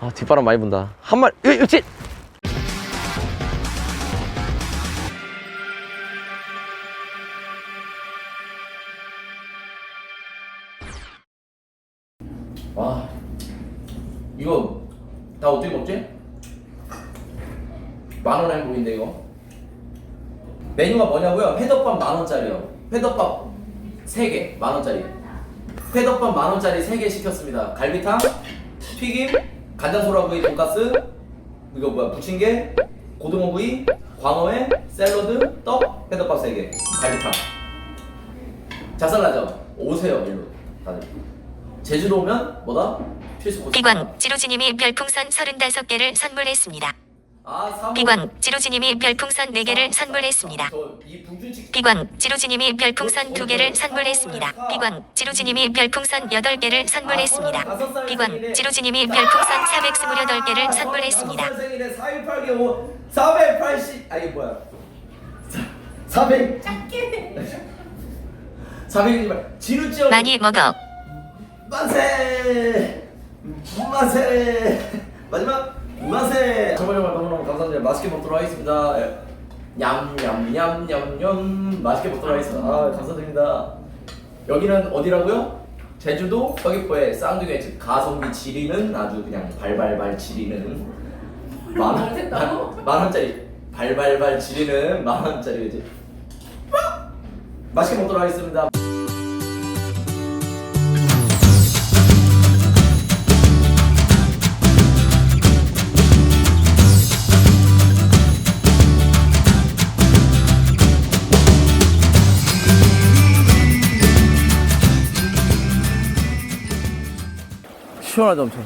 아 뒷바람 많이 분다. 한 마리 으, 으치 와 이거 다 어떻게 먹지? 만원 행복인데 이거? 메뉴가 뭐냐고요? 회덮밥 만원짜리요. 회덮밥 3개 만원짜리. 회덮밥 만원짜리 3개 시켰습니다. 갈비탕 튀김 간장 소라구이 돈가스 이거 뭐야 부침개 고등어구이 광어회 샐러드 떡 회덮밥 3개 갈비탕 자살나죠? 오세요 일로 다들 제주도 오면 뭐다? 필수 코스 비광 지로지님이 별풍선 35개를 선물했습니다. 비광 지로지님이 별풍선 4개를 선물했습니다. 비광 지로지님이 별풍선 2개를 선물했습니다. 비광 지로지님이 별풍선 8개를 선물했습니다. 비광 지로지님이 별풍선 428개를 선물했습니다. 생일에 418개 5 480 아니 뭐야 400 작게 400이 지루지역 많이 먹어. 만세 만세 마지막 만세 정말 정말 너무너무 감사드립니다. 맛있게 먹도록 하겠습니다. 예. 냠냠냠냠냠. 맛있게 먹도록 하겠습니다. 아 감사드립니다. 여기는 어디라고요? 제주도 서귀포의 쌍둥이 집 가성비 지리는 아주 그냥 발발발 지리는 만 원 만원짜리 발발발 지리는 만 원짜리 집. 맛있게 먹도록 하겠습니다 시원하죠 엄청.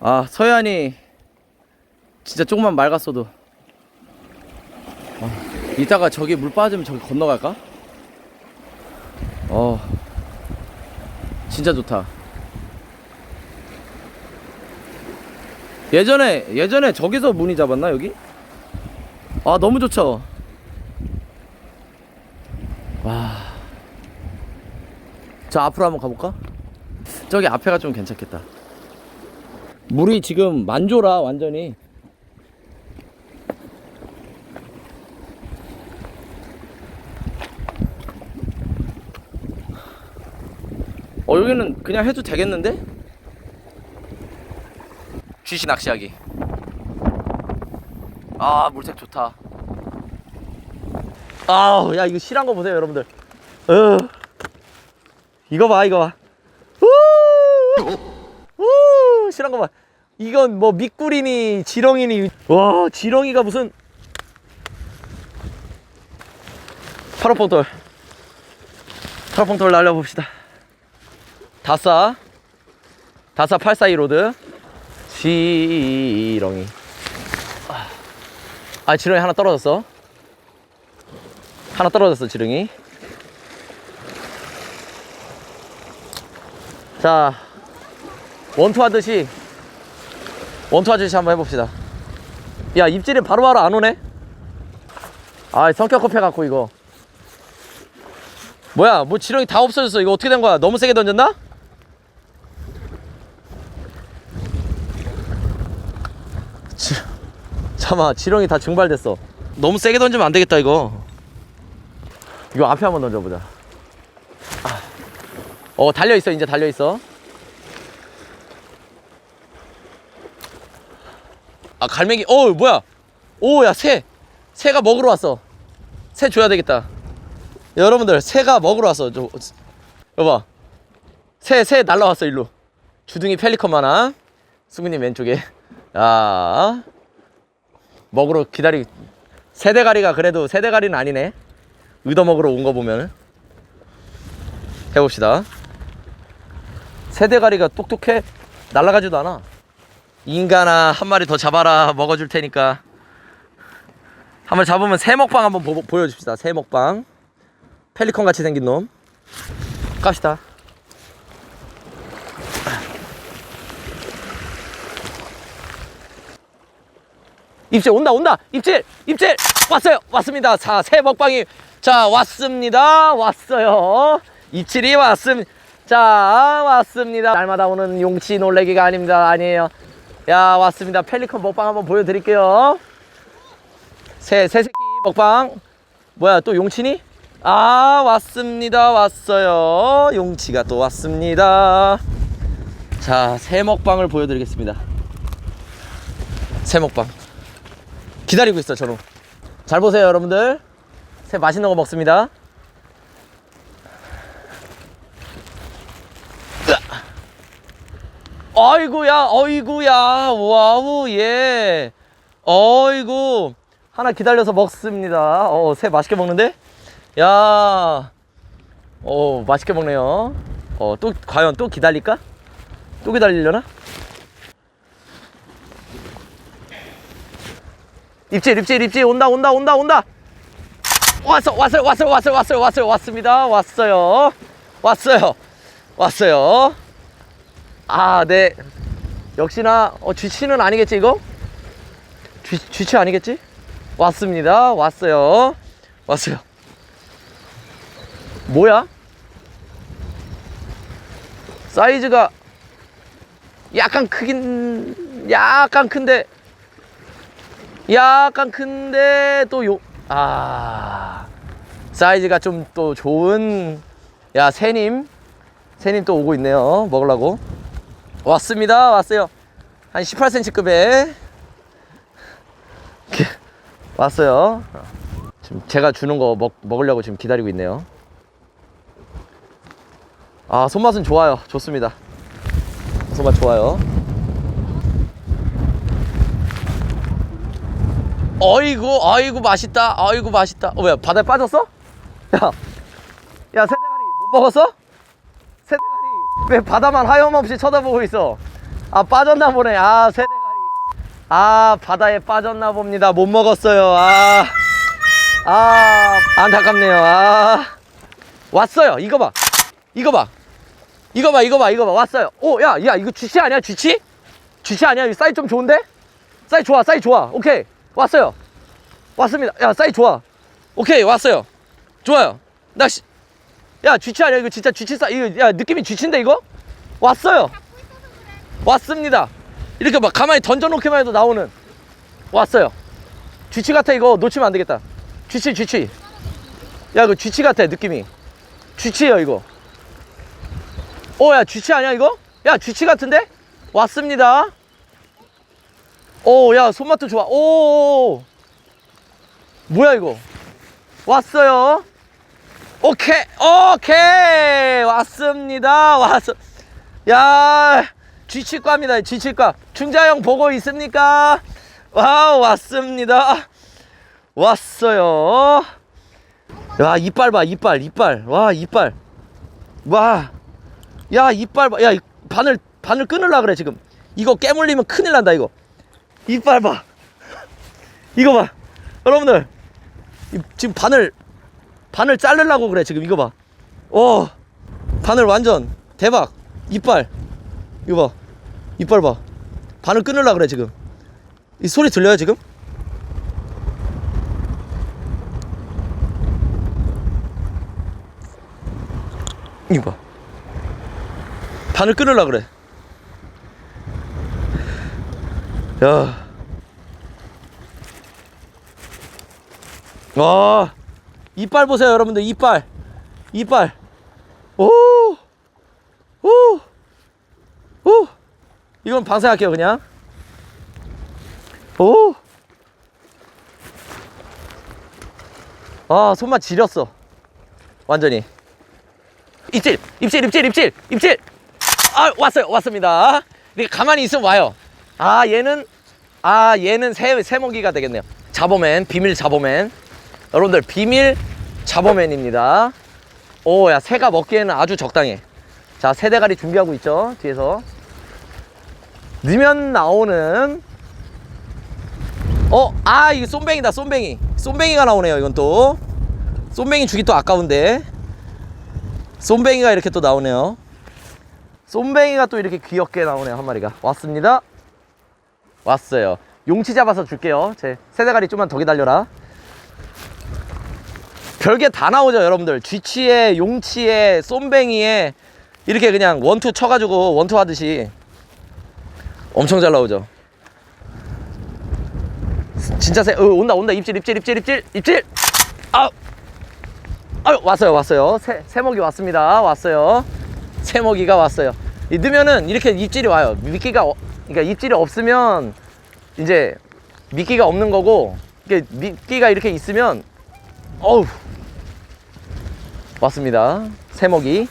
아 서해안이. 진짜 조금만 맑았어도. 아, 이따가 저기 물 빠지면 저기 건너갈까? 어. 진짜 좋다. 예전에 예전에 저기서 문이 잡았나 여기? 아 너무 좋죠 저 앞으로 한번 가볼까? 저기 앞에가 좀 괜찮겠다. 물이 지금 만조라 완전히. 어 여기는 그냥 해도 되겠는데? 쥐시 낚시하기. 아 물색 좋다. 아우 야 이거 실한 거 보세요 여러분들 어 이거 봐 이거 봐. 우! 우! 실한 거 봐. 이건 뭐 미꾸리니 지렁이니. 와 지렁이가 무슨 파로뽕돌 파로뽕돌 날려봅시다. 다싸 다싸 842 로드. 지렁이. 아 지렁이 하나 떨어졌어. 하나 떨어졌어 지렁이 자 원투 하듯이 원투 하듯이 한번 해봅시다. 야 입질이 바로바로 안 오네? 아 성격 급해갖고 이거. 뭐야 뭐 지렁이 다 없어졌어. 이거 어떻게 된 거야? 너무 세게 던졌나? 지, 잠깐만 지렁이 다 증발됐어. 너무 세게 던지면 안 되겠다 이거. 이거 앞에 한번 던져보자. 아. 어, 달려 있어, 이제 달려 있어. 아, 갈매기, 어, 뭐야. 오, 야, 새. 새가 먹으러 왔어. 새 줘야 되겠다. 여러분들, 새가 먹으러 왔어. 저, 여봐. 새, 새 날라왔어, 일로. 주둥이 펠리컨 하나. 수근님 왼쪽에. 야. 먹으러 기다리. 새대가리가 그래도 새대가리는 아니네. 의도 먹으러 온 거 보면 해봅시다 새대가리가 똑똑해? 날아가지도 않아. 인간아 한 마리 더 잡아라. 먹어줄 테니까. 한 마리 잡으면 새 먹방 한번 보, 보여줍시다. 새 먹방. 펠리컨 같이 생긴 놈. 갑시다. 입질 온다 온다. 입질 입질. 왔어요. 왔습니다. 자 새 먹방이. 자 왔습니다. 왔어요. 입질이 왔습니다. 자, 왔습니다. 날마다 오는 용치 놀래기가 아닙니다. 아니에요. 야, 왔습니다. 펠리컨 먹방 한번 보여드릴게요. 새, 새 새끼 먹방. 뭐야, 또 용치니? 아, 왔습니다. 왔어요. 용치가 또 왔습니다. 자, 새 먹방을 보여드리겠습니다. 새 먹방. 기다리고 있어, 저로. 잘 보세요, 여러분들. 새 맛있는 거 먹습니다. 어이구야, 어이구야, 와우, 예. 어이구, 하나 기다려서 먹습니다. 어, 새 맛있게 먹는데? 야, 어, 맛있게 먹네요. 어, 또, 과연 또 기다릴까? 또 기다리려나? 입질, 입질, 입질, 온다, 온다, 온다, 온다! 왔어, 왔어요, 왔어요, 왔어요, 왔어요, 왔어요, 왔습니다. 왔어요. 왔어요. 왔어요. 아, 네. 역시나 어, 쥐치는 아니겠지 이거? 쥐, 쥐치 아니겠지? 왔습니다. 왔어요. 왔어요. 뭐야? 사이즈가 약간 크긴 약간 큰데 약간 큰데 또 요 아 사이즈가 좀 또 좋은 야 새님 새님 또 오고 있네요 먹으려고 왔습니다. 왔어요. 한 18cm급에 왔어요. 지금 제가 주는 거 먹, 먹으려고 지금 기다리고 있네요. 아 손맛은 좋아요. 좋습니다. 손맛 좋아요. 어이구 어이구 맛있다. 어이구 맛있다. 어, 왜 바다에 빠졌어? 야, 야 새대가리 못 먹었어? 왜 바다만 하염없이 쳐다보고 있어? 아 빠졌나 보네. 아 새대가리. 아 바다에 빠졌나 봅니다. 못 먹었어요. 아, 아 안타깝네요. 아 왔어요. 이거 봐. 이거 봐. 이거 봐. 이거 봐. 이거 봐. 왔어요. 오, 야, 야 이거 쥐치 아니야? 쥐치? 쥐치 아니야? 이 사이 좀 좋은데? 사이 좋아. 사이 좋아. 오케이. 왔어요. 왔습니다. 야 사이 좋아. 오케이 왔어요. 좋아요. 나 시, 야 쥐치 아니야? 이거 진짜 쥐치 싸 이거 야 느낌이 쥐치인데 이거? 왔어요. 왔습니다. 이렇게 막 가만히 던져놓기만 해도 나오는. 왔어요. 쥐치 같아 이거. 놓치면 안 되겠다. 쥐치 쥐치. 야 이거 쥐치 같아 느낌이. 쥐치예요 이거. 오야 쥐치 아니야 이거? 야 쥐치 같은데? 왔습니다. 오야 손맛도 좋아. 오. 뭐야 이거? 왔어요 오케이 오케이. 왔습니다. 왔어. 야 쥐치과입니다. 쥐치과. 충자형 보고 있습니까? 와우 왔습니다. 왔어요. 야 이빨 봐 이빨 이빨. 와 이빨. 와 야 이빨 봐야 바늘 바늘 끊을라 그래 지금. 이거 깨물리면 큰일 난다 이거. 이빨 봐. 이거 봐. 여러분들 이- 지금 바늘 바늘 자르려고 그래 지금 이거 봐. 오 바늘 완전 대박. 이빨 이거 봐. 이빨 봐. 바늘 끊으려 그래 지금. 이 소리 들려요 지금? 이거 봐. 바늘 끊으려 그래. 야. 와. 이빨 보세요 여러분들. 이빨. 이빨. 오 오오! 오. 이건 방생할게요 그냥. 오 아 손맛 지렸어. 완전히. 입질! 입질 입질 입질! 입질! 아 왔어요 왔습니다. 이렇게 가만히 있으면 와요. 아 얘는 아 얘는 새 새모기가 되겠네요. 자보맨 비밀 자보맨. 여러분들 비밀 자보맨입니다. 오, 야 새가 먹기에는 아주 적당해. 자, 새대가리 준비하고 있죠 뒤에서. 넣으면 나오는. 어, 아 이거 쏨뱅이다 쏨뱅이. 쏨뱅이가 나오네요. 이건 또. 쏨뱅이 주기 또 아까운데. 쏨뱅이가 이렇게 또 나오네요. 쏨뱅이가 또 이렇게 귀엽게 나오네요 한 마리가. 왔습니다. 왔어요. 용치 잡아서 줄게요. 제 새대가리 좀만 더 기다려라. 별게 다 나오죠 여러분들. 쥐치에 용치에 쏨뱅이에 이렇게 그냥 원투 쳐가지고 원투 하듯이 엄청 잘 나오죠. 진짜 세 어, 온다 온다. 입질 입질 입질 입질 입질. 아 아유 왔어요 왔어요. 새, 새먹이 왔습니다. 왔어요. 새먹이가 왔어요. 이 넣으면은 이렇게 입질이 와요. 미끼가 어- 그러니까 입질이 없으면 이제 미끼가 없는 거고 이게 미끼가 이렇게 있으면 어우 왔습니다. 새먹이.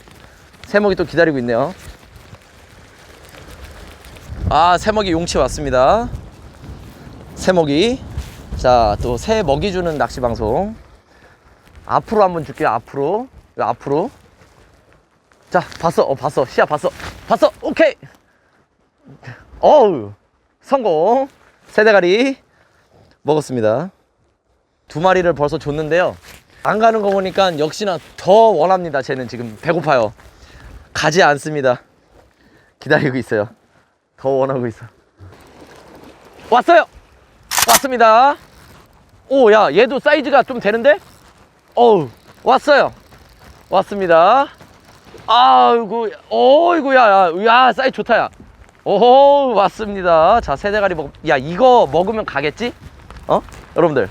새먹이 또 기다리고 있네요. 아 새먹이 용치 왔습니다. 새먹이. 자 또 새 먹이 주는 낚시 방송. 앞으로 한번 줄게요. 앞으로. 앞으로. 자 봤어. 어 봤어. 시야 봤어. 봤어. 오케이. 어우 성공. 세 대가리 먹었습니다. 두 마리를 벌써 줬는데요 안 가는 거 보니까 역시나 더 원합니다. 쟤는 지금 배고파요. 가지 않습니다. 기다리고 있어요. 더 원하고 있어. 왔어요! 왔습니다. 오 야 얘도 사이즈가 좀 되는데? 어우 왔어요. 왔습니다. 아이고 어이구 야 야 야, 사이즈 좋다 야. 오호 왔습니다. 자 세 대가리 먹, 야 이거 먹으면 가겠지? 어? 여러분들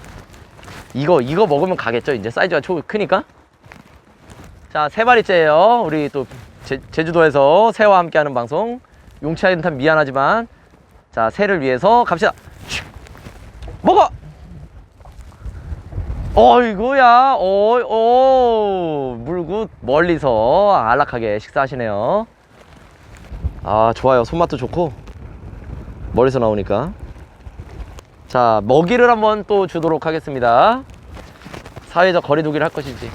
이거 이거 먹으면 가겠죠? 이제 사이즈가 초 크니까? 자세 마리째예요. 우리 또 제, 제주도에서 새와 함께하는 방송. 용치한테 미안하지만 자 새를 위해서 갑시다. 슉. 먹어! 어이구야. 어이 오. 물고 멀리서 안락하게 식사하시네요. 아 좋아요. 손맛도 좋고 멀리서 나오니까 자 먹이를 한번 또 주도록 하겠습니다. 사회적 거리두기를 할 것인지.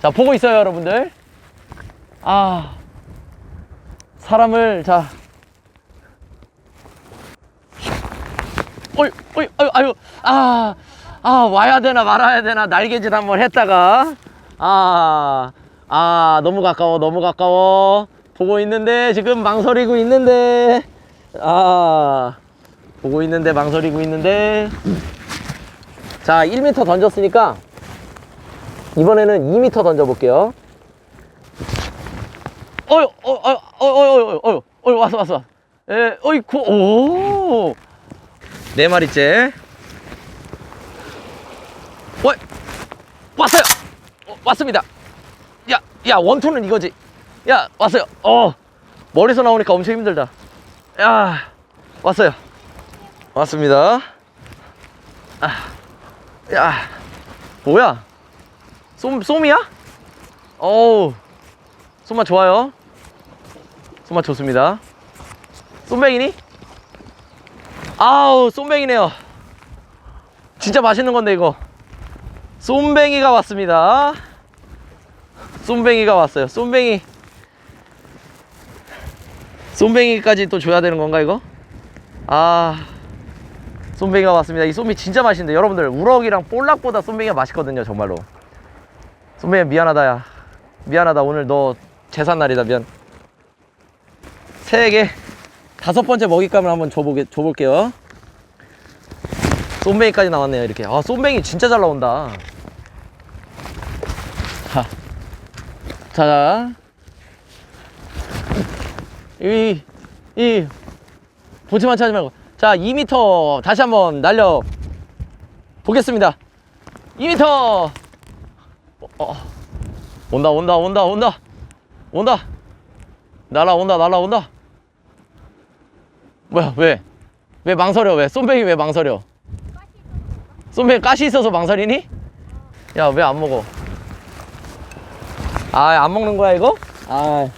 자 보고 있어요 여러분들. 아 사람을 자. 어이 어이 아유 아유 아, 아 와야 되나 말아야 되나 날개짓 한번 했다가. 아, 아 너무 가까워 너무 가까워. 보고 있는데 지금 망설이고 있는데. 아 보고 있는데 망설이고 있는데. 자 1m 던졌으니까 이번에는 2m 던져볼게요. 어이 어이 어이 어이 어이 어이 어이 왔어 왔어. 에 어이 구 오네 마리째. 어 왔어요. 어, 왔습니다. 야야 원투는 이거지. 야 왔어요. 어 멀리서 나오니까 엄청 힘들다. 야 왔어요 왔습니다. 아, 야 뭐야? 쏨 쏨이야? 어우 손맛 좋아요. 손맛 좋습니다. 쏨뱅이니? 아우 쏨뱅이네요. 진짜 맛있는 건데 이거. 쏨뱅이가 왔습니다. 쏨뱅이가 왔어요. 쏨뱅이. 쏨뱅이까지 또 줘야 되는 건가 이거? 아 쏨뱅이가 왔습니다. 이 쏨이 진짜 맛있는데 여러분들 우럭이랑 볼락보다 쏨뱅이가 맛있거든요 정말로. 쏨뱅이 미안하다 야. 미안하다. 오늘 너 제삿날이다 미안. 세개 다섯 번째 먹잇감을 한번 줘보게, 줘볼게요. 쏨뱅이까지 나왔네요 이렇게. 아 쏨뱅이 진짜 잘 나온다. 자, 자, 이, 이, 보채만 차지 말고. 자, 2m 다시 한번 날려 보겠습니다. 2m! 어, 어. 온다, 온다, 온다, 온다. 온다. 날아온다, 날아온다. 뭐야, 왜? 왜 망설여, 왜? 쏨뱅이 왜 망설여? 쏨뱅이 가시 있어서 망설이니? 야, 왜 안 먹어? 아, 안 먹는 거야, 이거? 아.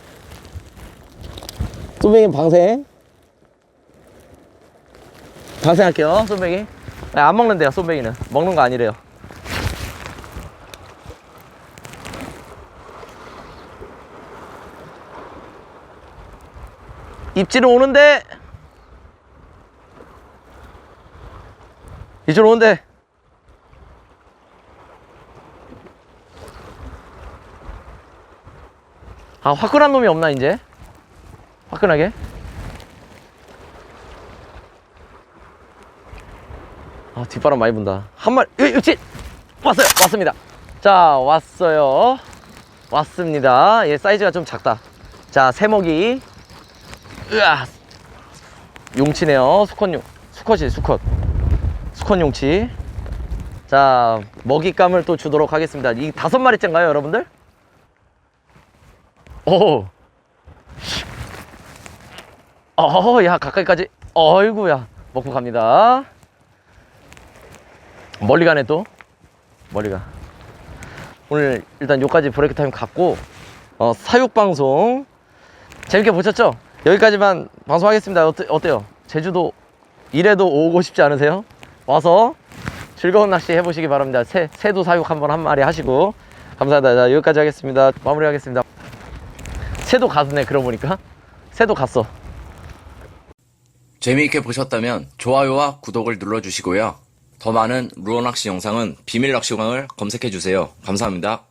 쏨뱅이 방생. 방생할게요, 쏨뱅이. 아, 안 먹는데요, 쏨뱅이는. 먹는 거 아니래요. 입질은 오는데. 입질 오는데. 아 화끈한 놈이 없나 이제 화끈하게 아 뒷바람 많이 분다 한 마리 여- 역시 왔어요 왔습니다 자, 왔어요. 왔습니다. 얘 사이즈가 좀 작다. 자, 새먹이. 으아. 용치네요. 수컷 용. 수컷이 수컷. 수컷 용치. 자, 먹잇감을 또 주도록 하겠습니다. 이 다섯 마리째인가요, 여러분들? 오. 어, 야, 가까이까지. 어이구야. 먹고 갑니다. 멀리 가네, 또. 멀리 가. 오늘 일단 요까지 브레이크 타임 갖고, 어, 사육방송. 재밌게 보셨죠? 여기까지만 방송하겠습니다. 어때, 어때요? 제주도 이래도 오고 싶지 않으세요? 와서 즐거운 낚시 해보시기 바랍니다. 새, 새도 사육 한번 한 마리 하시고. 감사합니다. 자, 여기까지 하겠습니다. 마무리 하겠습니다. 새도 갔네, 그러고 보니까. 새도 갔어. 재미있게 보셨다면 좋아요와 구독을 눌러주시고요. 더 많은 루어 낚시 영상은 비밀 낚시광을 검색해 주세요. 감사합니다.